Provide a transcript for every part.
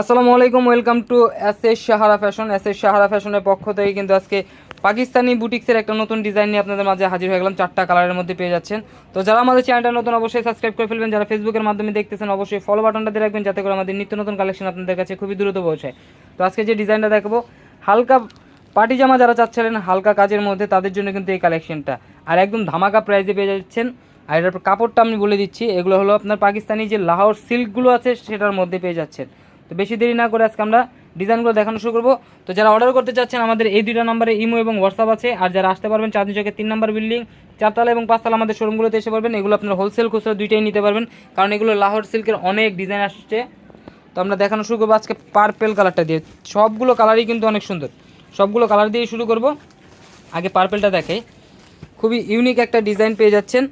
আসসালামু আলাইকুম, welcome to S S Sahara fashion. S S Sahara ফ্যাশনের পক্ষ থেকে কিন্তু আজকে পাকিস্তানি বুটিক্সের একটা নতুন ডিজাইন নিয়ে আপনাদের মাঝে হাজির হয়ে গেলাম। চারটা কালারের মধ্যে পেয়ে যাচ্ছেন। তো যারা আমাদের চ্যানেলটা নতুন, অবশ্যই সাবস্ক্রাইব করে ফেলবেন। যারা ফেসবুকের মাধ্যমে দেখতেছেন, অবশ্যই ফলো বাটনটা দিয়ে রাখবেন যাতে করে আমাদের নিত্য নতুন কালেকশন আপনাদের কাছে খুবই দ্রুত পৌঁছায়। তো আজকে যে ডিজাইনটা দেখাবো, হালকা পার্টি জামা যারা চাচ্ছিলেন, হালকা কাজের মধ্যে, তাদের জন্য কিন্তু এই কালেকশনটা আর একদম ধামাকা প্রাইজে পেয়ে যাচ্ছেন। আর এটার কাপড়টা আমি বলে দিচ্ছি, এগুলো হলো আপনার পাকিস্তানি যে লাহোর সিল্কগুলো আছে, সেটার মধ্যে পেয়ে যাচ্ছেন। তো বেশি দেরি না করে আজকে আমরা ডিজাইনগুলো দেখানো শুরু করব। তো যারা অর্ডার করতে চাচ্ছেন, আমাদের এই দুইটা নম্বরে ইমো এবং হোয়াটসঅ্যাপ আছে। আর যারা আসতে পারবেন চাঁদনি চকের তিন নম্বর বিল্ডিং চারতলা এবং পাঁচতলা আমাদের শোরুমগুলোতে এসে পারবেন। এগুলো আপনার হোলসেল খুচরা দুইটাই নিতে পারবেন। কারণ এগুলো লাহোর সিল্কের অনেক ডিজাইন আসছে। তো আমরা দেখানো শুরু করব আজকে পার্পেল কালারটা দিয়ে। সবগুলো কালারই কিন্তু অনেক সুন্দর। সবগুলো কালার দিয়ে শুরু করব। আগে পার্পেলটা দেখে খুবই ইউনিক একটা ডিজাইন পেয়ে যাচ্ছেন।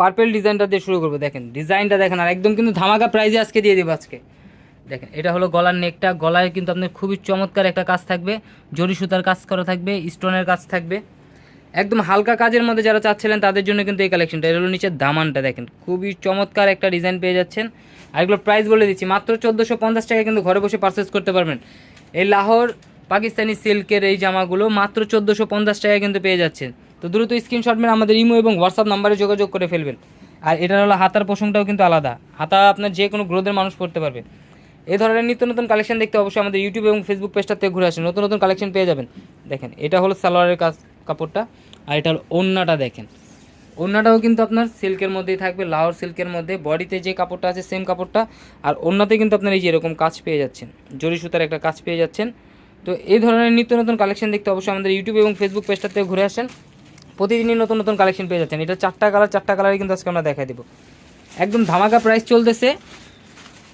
পার্পেল ডিজাইনটা দিয়ে শুরু করব, দেখেন। ডিজাইনটা দেখেন, আর একদম কিন্তু ধামাকা প্রাইজে আজকে দিয়ে দেবো আজকে। দেখেন, এটা হলো গলার নেকটা। গলায় কিন্তু আপনার খুবই চমৎকার একটা কাজ থাকবে। জরি সুতার কাজ করা থাকবে, স্টোনের কাজ থাকবে। একদম হালকা কাজের মধ্যে যারা চাচ্ছিলেন, তাদের জন্য কিন্তু এই কালেকশনটা। এটা হলো নিচের দামানটা, দেখেন। খুবই চমৎকার একটা ডিজাইন পেয়ে যাচ্ছেন। আর এগুলো প্রাইস বলে দিচ্ছি, মাত্র চোদ্দোশো পঞ্চাশ টাকা কিন্তু ঘরে বসে পারচেস করতে পারবেন। এই লাহোর, পাকিস্তানি সিল্কের এই জামাগুলো মাত্র চোদ্দোশো পঞ্চাশ টাকায় কিন্তু পেয়ে যাচ্ছেন। তো দ্রুত স্ক্রিনশট মেরে আমাদের ইমো এবং হোয়াটসঅ্যাপ নাম্বারে যোগাযোগ করে ফেলবেন। আর এটার হলো হাতার পোষণটাও কিন্তু আলাদা। হাতা আপনার যে কোনো গ্রোথের মানুষ পড়তে পারবে। এই ধরনের নিত্য নতুন কালেকশন দেখতে অবশ্যই আমাদের ইউটিউব এবং ফেসবুক পেজটা থেকে ঘুরে আসেন। নতুন নতুন কালেকশন পেয়ে যাবেন। দেখেন, এটা হলো সালোয়ারের কাজ কাপড়টা, আর এটা হলো ওন্নাটা দেখেন। ওন্নাটাও কিন্তু আপনার সিল্কের মধ্যেই থাকবে লাহোর সিল্কের মধ্যে। বডিতে যে কাপড়টা আছে সেম কাপড়টা। আর ওন্নাতে কিন্তু আপনার এই যে এরকম কাজ পেয়ে যাচ্ছেন, জরি সুতার একটা কাজ পেয়ে যাচ্ছেন। তো এই ধরনের নিত্য নতুন কালেকশন দেখতে অবশ্যই আমাদের ইউটিউব এবং ফেসবুক পেজটা থেকে ঘুরে আসেন। প্রতিদিনই নতুন নতুন কালেকশন পেয়ে যাচ্ছেন। এটা চারটা কালার চারটা কালারই কিন্তু আজকে আমরা দেখাই দেবো। একদম ধামাকা প্রাইস চলতেছে।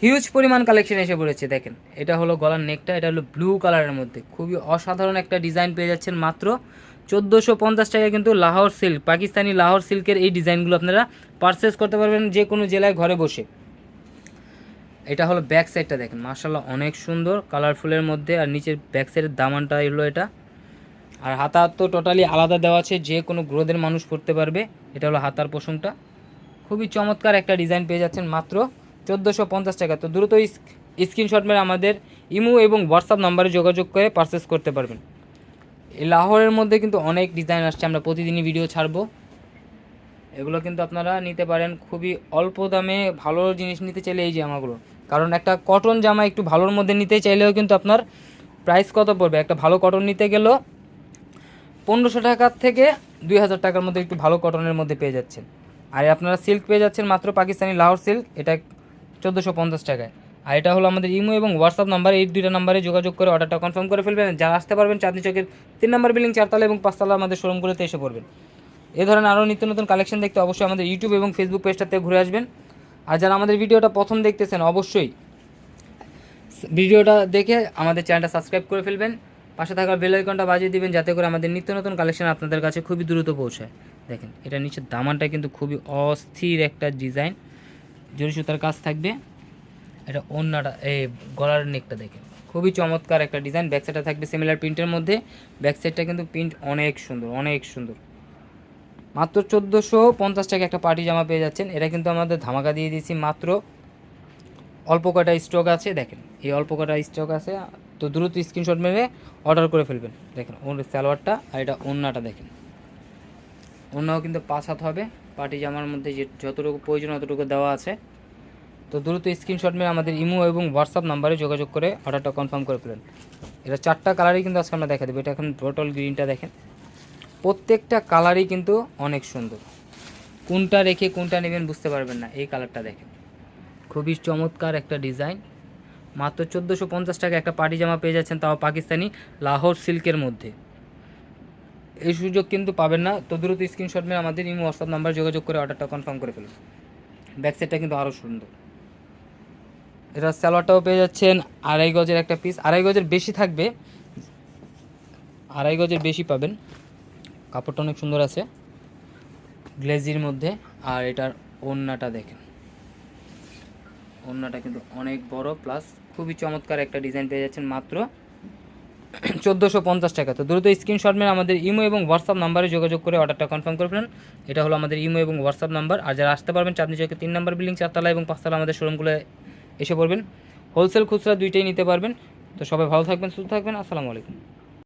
হিউজ পরিমাণ কালেকশন এসে পড়েছে, দেখেন। এটা হলো গলার নেকটা এটা হলো ব্লু কালারের মধ্যে। খুবই অসাধারণ একটা ডিজাইন পেয়ে যাচ্ছেন মাত্র চোদ্দোশো পঞ্চাশ টাকা কিন্তু লাহোর সিল্ক পাকিস্তানি লাহোর সিল্কের এই ডিজাইনগুলো আপনারা পারচেস করতে পারবেন যে কোনো জেলায় ঘরে বসে। এটা হলো ব্যাক সাইডটা দেখেন মার্শাল্লাহ অনেক সুন্দর কালারফুলের মধ্যে, আর নিচের ব্যাক সাইডের দামানটা এলো এটা। আর হাতা তো টোটালি আলাদা দেওয়া আছে, যে কোনো গ্রোদের মানুষ পড়তে পারবে, এটা হলো হাতার পোষণটা খুবই চমৎকার একটা ডিজাইন পেয়ে যাচ্ছেন মাত্র চোদ্দোশো পঞ্চাশ টাকা। তো দ্রুত স্ক্রিনশট মেরে আমাদের ইমো এবং হোয়াটসঅ্যাপ নাম্বারে যোগাযোগ করে পারচেস করতে পারবেন। এই লাহোরের মধ্যে কিন্তু অনেক ডিজাইন আসছে, আমরা প্রতিদিনই ভিডিও ছাড়বো। এগুলো কিন্তু আপনারা নিতে পারেন, খুবই অল্প দামে ভালো জিনিস নিতে চাইলে এই জামাগুলো। কারণ একটা কটন জামা একটু ভালোর মধ্যে নিতে চাইলেও কিন্তু আপনার প্রাইস কত পড়বে? একটা ভালো কটন নিতে গেলেও পনেরোশো টাকার থেকে দুই হাজার টাকার মধ্যে একটু ভালো কটনের মধ্যে পেয়ে যাচ্ছেন। আর আপনারা সিল্ক পেয়ে যাচ্ছেন মাত্র পাকিস্তানি লাহোর সিল্ক এটা চোদ্দোশো পঞ্চাশ টাকায়। আর এটা হলো আমাদের ইমো এবং হোয়াটসঅ্যাপ নাম্বার, এই দুইটা নাম্বারে যোগাযোগ করে অর্ডারটা কনফার্ম করে ফেলবেন। যারা আসতে পারবেন চাঁদনি চকের তিন নম্বর বিল্ডিং চারতলা এবং পাঁচতলা আমাদের শোরুমগুলোতে এসে পড়বেন। এ ধরনের আরও নিত্য নতুন কালেকশন দেখতে অবশ্যই আমাদের ইউটিউব এবং ফেসবুক পেজটাতে ঘুরে আসবেন। আর যারা আমাদের ভিডিওটা প্রথম দেখতেছেন, অবশ্যই ভিডিওটা দেখে আমাদের চ্যানেলটা সাবস্ক্রাইব করে ফেলবেন। পাশে থাকা বেল আইকনটা বাজিয়ে দিবেন, যাতে করে আমাদের নিত্য নতুন কালেকশন আপনাদের কাছে খুবই দ্রুত পৌঁছায়। দেখেন, এটা নিচের দামানটা কিন্তু খুবই অস্থির একটা ডিজাইন জরি সুতার কাজ থাকবে। এটা অন্যটা এই গলার নেকটা দেখেন। খুবই চমৎকার একটা ডিজাইন। ব্যাক থাকবে সিমিলার প্রিন্টের মধ্যে। ব্যাক সাইডটা কিন্তু প্রিন্ট অনেক সুন্দর অনেক সুন্দর। মাত্র চোদ্দোশো পঞ্চাশ টাকা একটা পার্টি জামা পেয়ে যাচ্ছেন। এটা কিন্তু আমাদের ধামাকা দিয়ে দিয়েছি মাত্র। অল্প কটা স্টক আছে, দেখেন। এই অল্প কটা স্টক আছে, তো দ্রুত স্ক্রিনশট মেরে অর্ডার করে ফেলবেন। দেখেন, ওর সালোয়ারটা আর এটা ওন্নাটা দেখেন। ওন্নাও কিন্তু পাঁচ হাত হবে। পার্টি জামার মধ্যে যে যতটুকু প্রয়োজন অতটুকু দেওয়া আছে। তো দ্রুত স্ক্রিনশট মেরে আমাদের ইমো এবং হোয়াটসঅ্যাপ নাম্বারে যোগাযোগ করে অর্ডারটা কনফার্ম করে ফেলেন। এটা চারটা কালারই কিন্তু আজকে আমরা দেখা দেবো। এটা এখন বটল গ্রিনটা দেখেন। প্রত্যেকটা কালারই কিন্তু অনেক সুন্দর। কোনটা রেখে কোনটা নেবেন বুঝতে পারবেন না। এই কালারটা দেখেন। খুবই চমৎকার একটা ডিজাইন মাত্র চোদ্দোশো পঞ্চাশ টাকা একটা পার্টি জামা পেয়ে যাচ্ছেন তাও পাকিস্তানি লাহোর সিল্কের মধ্যে। এই সুযোগ কিন্তু পাবেন না। তো দ্রুত স্ক্রিনশট মেরে আমাদের ইমো হোয়াটসঅ্যাপ নাম্বার যোগাযোগ করে অর্ডারটা কনফার্ম করে ফেলুন। ব্যাক সাইডটা কিন্তু আরও সুন্দর। এটা সালোয়ারটাও পেয়ে যাচ্ছেন। আড়াই গজের একটা পিস আড়াই গজের বেশি থাকবে। আড়াই গজের বেশি পাবেন। কাপড়টা অনেক সুন্দর আছে। গ্লেজির মধ্যে। আর এটার ওড়নাটা দেখেন। ওড়নাটা কিন্তু অনেক বড়। প্লাস খুবই চমৎকার একটা ডিজাইন পেয়ে যাচ্ছেন মাত্র চোদ্দোশো পঞ্চাশ টাকা। তো দ্রুত স্ক্রিনশট মেরে আমাদের ইমো এবং হোয়াটসঅ্যাপ নাম্বারে যোগাযোগ করে অর্ডারটা কনফার্ম করে ফেলেন। এটা হলো আমাদের ইমো এবং হোয়াটসঅ্যাপ নাম্বার আর যারা আসতে পারবেন, চাঁদনি চৌকে তিন নাম্বার বিল্ডিং চারতলা এবং পাঁচতলা আমাদের শোরুমগুলো এসে পড়বেন। হোলসেল খুচরা দুইটাই নিতে পারবেন। তো সবাই ভালো থাকবেন, সুস্থ থাকবেন। আসসালামু আলাইকুম।